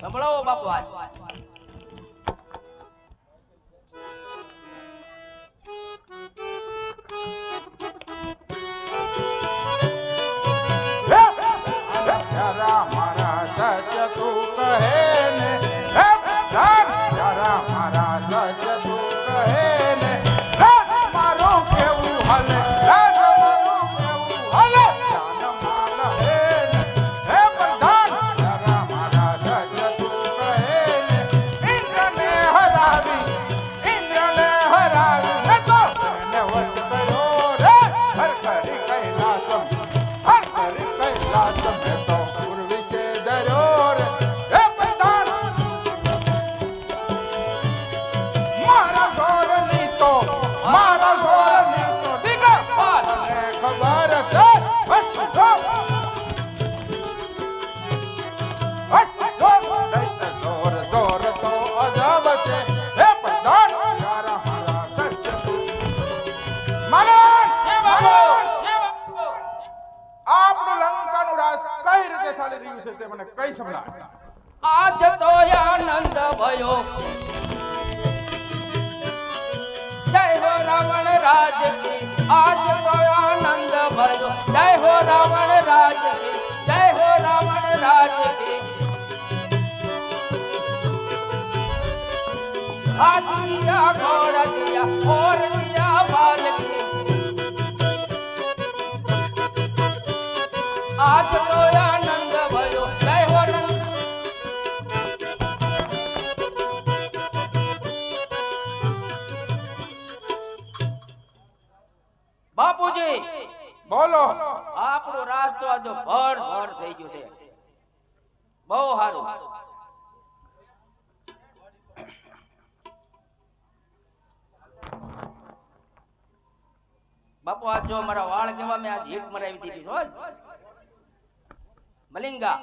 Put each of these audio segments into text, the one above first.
સાંભળો બાપુ આજ છે તે મને કઈ સમજાવ આજ તો આનંદ ભયો. જય હો રાવણ રાજ કી આજ તો આનંદ ભયો. જય હો રાવણ રાજ કી જય હો રાવણ રાજ હાથિયા ઘોડા દિયા ઓર દિયા બાલ કી આજ તો બોલો. આપણો રાજ તો આજે ભર ભર થઈ ગયું છે. બહુ સારું. બાપુ, આ જો મારા વાળ કેવા મેં આજ હીટ મરાવી દીધી છો મલિંગા.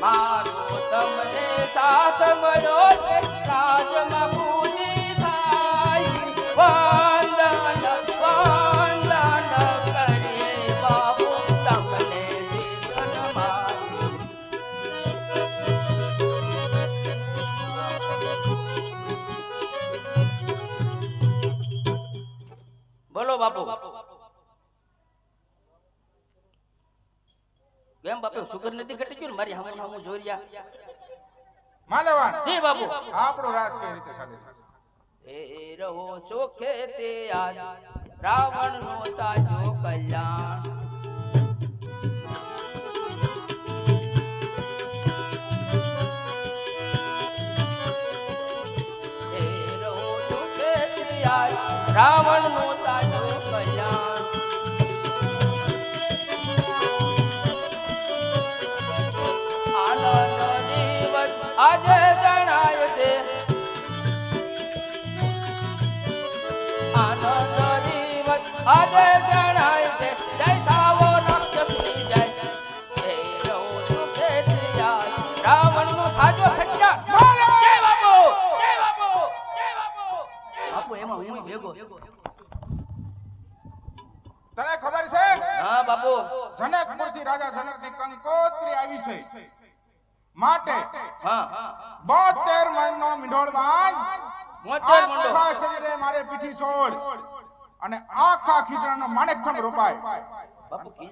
મારો તમને સાથ મળ્યો છે. રાજમાં બાપુ તમને શીતળ મારી. બોલો બાપુ. કેમ બાપુ સુગર નથી ઘટી ગયું મારી હમું હમું જોઈ રહ્યા. માલવાન! હે બાપુ. આપણો રાજ કઈ રીતે ચાલે છે? એ રહો સુખે તે આજ રાવણ નો તાજો કલ્યાણ. રાવણ નો આજે જણાય છે. આનંદ જીવન આજે જણાય છે. જય થાવો રક્ષ પી જાય. હે સુખે થયા રાવણ નો થાજો સચ્ચા જય બાપુ! જય બાપુ! જય બાપુ! બાપુ એમાં હું ભેગો તને ખબર છે? હા બાપુ. જનકપુરથી રાજા જનકની કંકોત્રી આવી છે. માટે હા. બોતેર મહિનો મંડો આખા શરીરે મારે પીઠી સોળ અને આખા ખીજડાનો માણેક ખંડ રોપાય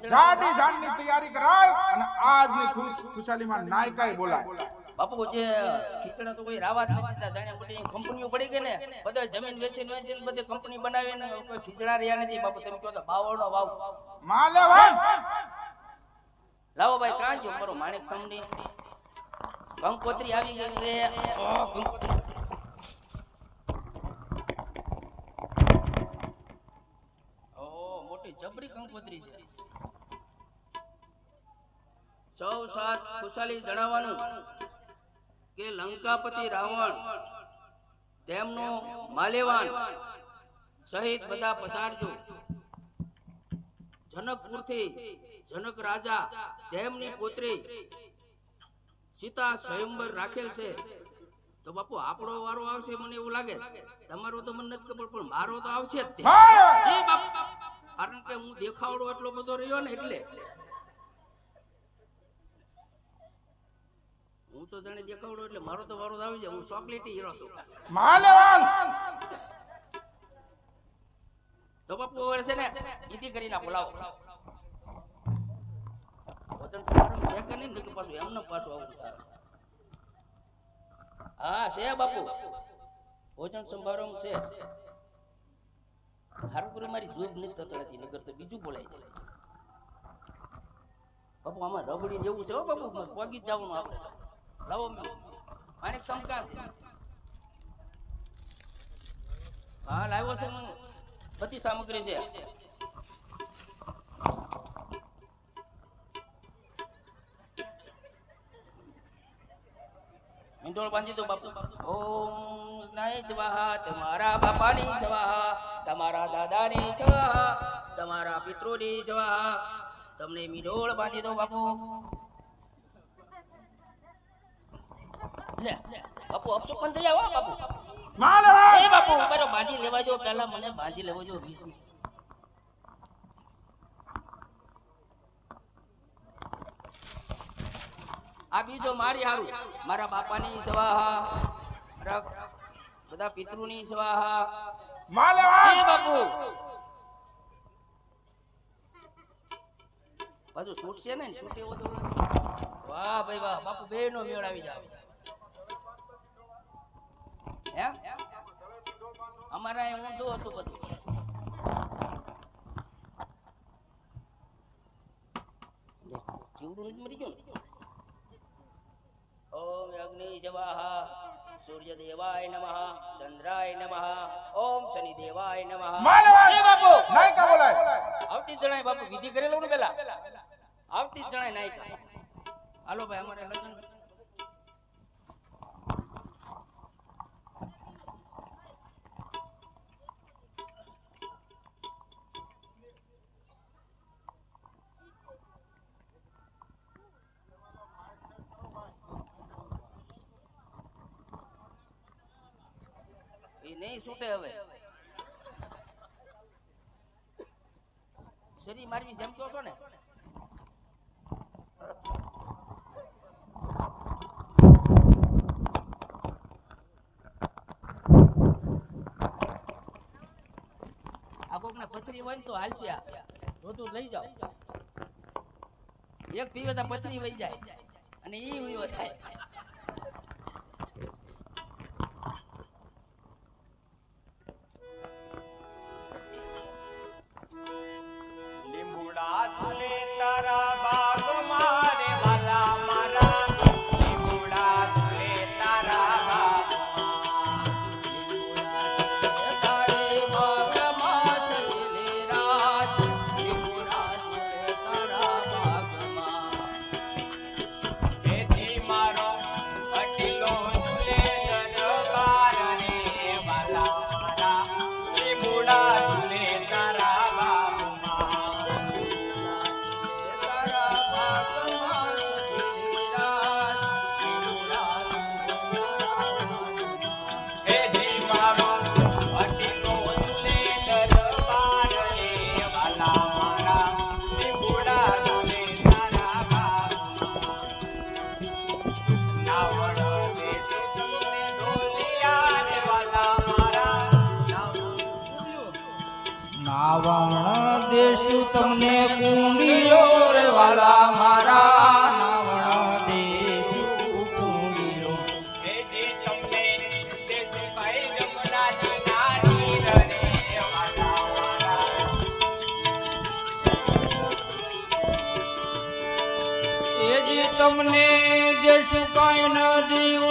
જાડી જાડની તૈયારી કરાય અને આજની ખુશ ખુશાલીમાં નાયકાય બોલાય. બાપુ જે ખીચડા તો કોઈ રાવા જ નથી જાણે મોટી કંપનીઓ પડી ગઈ ને બધા જમીન વેચીને વેચીને બધી કંપની બનાવીને કોઈ ખીચડા રહ્યા નથી. બાપુ તમે કહો તો બાવળનો વાવ. માલેવાન લાવો ભાઈ કાંજો કરો મારો માણેક કંપની કંકોત્રી આવી ગઈ છે. મોટી જબરી કંકોત્રી છે. સૌ સાત ખુશાલી જણાવવાનું કે લંકાપતિ રાવણ તેમનો માલેવાન સહિત બધા પધારજો. જનકપુરથી જનક રાજા તેમની પુત્રી સીતા સ્વયંવર રાખેલ છે. તો બાપુ આપણો વારો આવશે મને એવું લાગે. તમારો તો મને નથી ખબર પણ મારો તો આવશે જ કારણ કે હું દેખાવડો એટલો બધો રહ્યો ને એટલે. હું તો જાણે દેખાવડો એટલે મારો તો વારો આવી જાય. હું ચોકલેટી હીરો છું. માલેવાન! તો બાપુ છે ને ઈથી કરીને બોલાવો. વચન સમારંભ છે કે નહીં? કે પાછું, એમને પાછું આવું થાય. હા, છે બાપુ. ભોજન સમારંભ છે. હારું કરી મારી જોબ નથી તતડાતી નગર તો બીજું બોલાય જાય બાપુ, આમાં રબડી જેવું છે હો બાપુ પગી જવાનું આપણે. લાવો પાણી ચમકા હા, લાવ્યો છે હું બધી સામગ્રી છે. મીંડોળ બાંધી દો બાપુ. ઓમ નાય સ્વાહા તમારા બાપાની સ્વાહા તમારા દાદાની સ્વાહા તમારા પિતૃની સ્વાહા તમને મીંડોળ બાંધી દો બાપુ. લે બાપુ અપસુક પણ થઈ આવો બાપુ. બાપુ બાંધી લેવા જો પહેલા મને બાંધી લેવા જો વીસ મિનિટ. આ બીજો મારી હારું. મારા બાપાની સ્વાહા. મારા બધા પિતૃની સ્વાહા. માલેવાન બાપુ! બાજુ છૂટશે ને? છૂટે એવું વાહ ભાઈ વાહ બાપુ બે નો મેળ આવી જાવ. હે? અમારા એ ઊંધું હતું બધું. જીવડું મરી ગયું ઓમ અગ્નિ જવાહ સૂર્ય દેવાય નમઃ ચંદ્રાય નમઃ ઓમ શનિ દેવાય નમઃ માલેવાન બાપુ નાયકા બોલાય આવતી જણાય બાપુ વિધિ કરેલો ને પેલા આવતી જણાય નાયકા હાલો ભાઈ અમારે લગ્ન નહીં છૂટે હવે. શરી મારવી જેમ કહો છો ને? પથરી હોય ને તો હાલશે જોતું લઈ જાઓ. એક પીવે તો પથરી વહી જાય. અને ઈ ઉયો થાય. I know the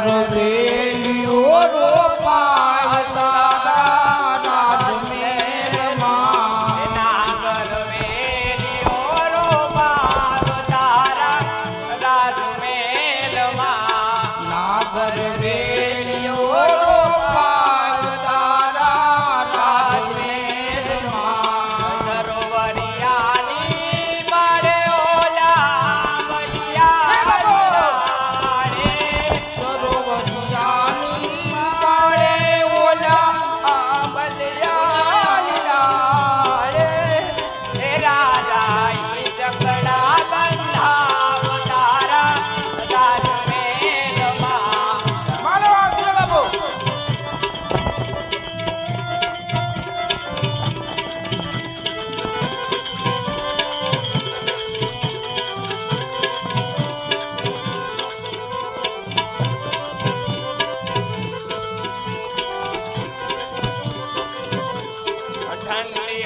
નાગર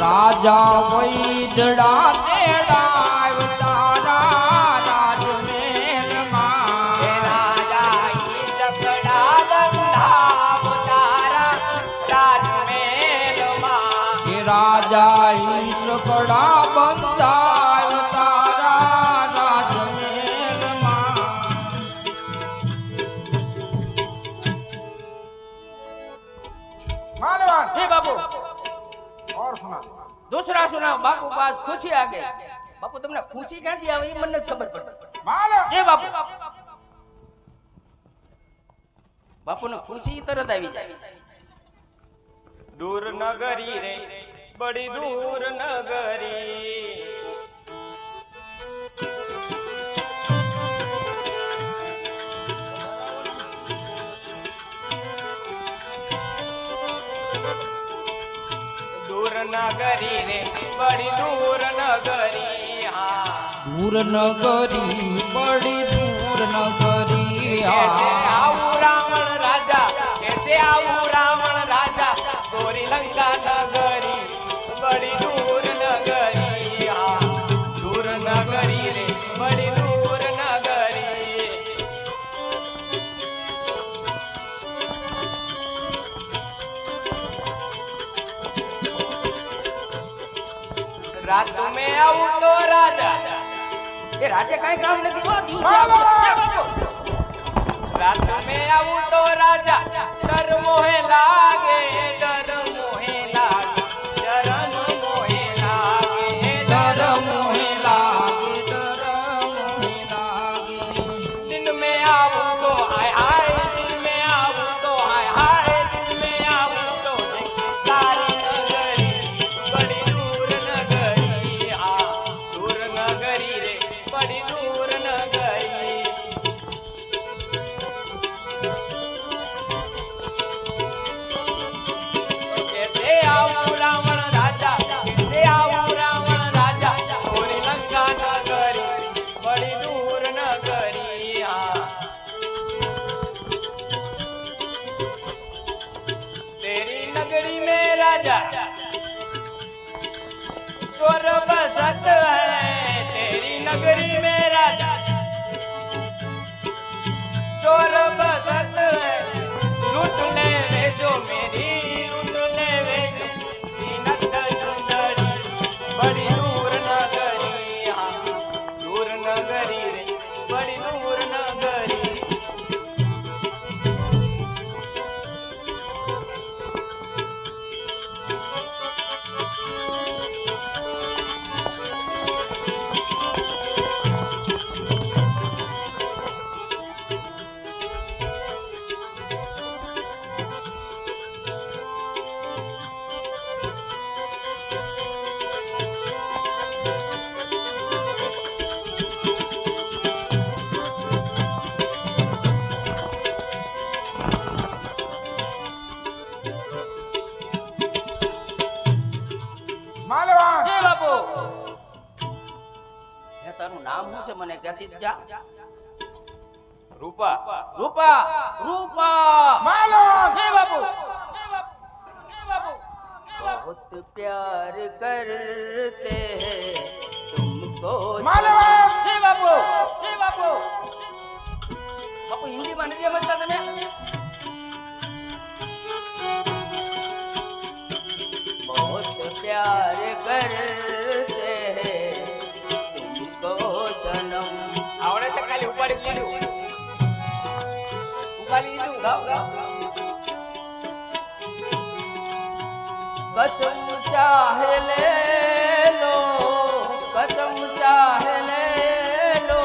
રાજા વૈદડા બાપુ ખુશી આ ગઈ બાપુ તમને ખુશી ક્યાંથી આવે? એ મને ખબર પડે. બાપુ બાપુ. ને ખુશી તરત આવી જાય. દૂર નગરી રે બડી દૂર નગરી નગરી રે બડી દૂર નગરી હા. દૂર નગરી બડી દૂર નગરી કેતે આવું રાવણ રાજા આવું રાવણ રાજા. એ કઈ કામ નથી જો દિવસે આવું. રાત મે આવું તો રાજા ડર મોહે લાગે ડર જ જા રૂપા રૂપા રૂપા માલવાન એ બાપુ એ બાપુ એ બાપુ बहुत प्यार करते हैं तुमको માલવાન એ બાપુ એ બાપુ બાપુ હિન્દીમાં નથી સમજતા તમે कसम चाहे ले लो कसम चाहे ले लो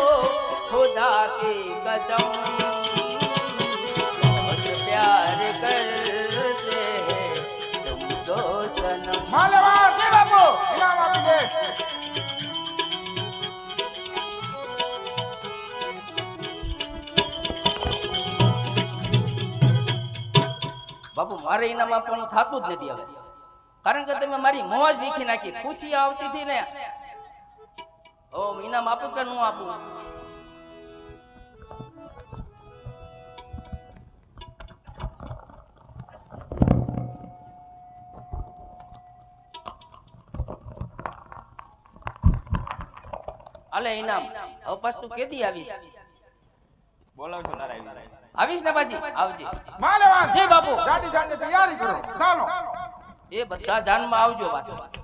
खुदा की कसम बहुत प्यार करते हैं तुमको सनम માલવાન એ બાપુ ઇનામ આપી દે બાપુ મારે ઇનામ આપવાનું થતું જ નથી હવે કારણ કે તમે મારી મોજ વીખી નાખી ખુશી આવતી હતી ને. ઓ ઇનામ આપું કે નું આપું? અલે ઇનામ હવે પાછું તું કેદી આવીશ? બોલાવ છો તારા આવીશ ને પાછી? આવજે. માલવાન જી બાપુ. જાડી જાડી તૈયારી કરો. ચાલો. એ બધા જાનમાં આવજો પાછો.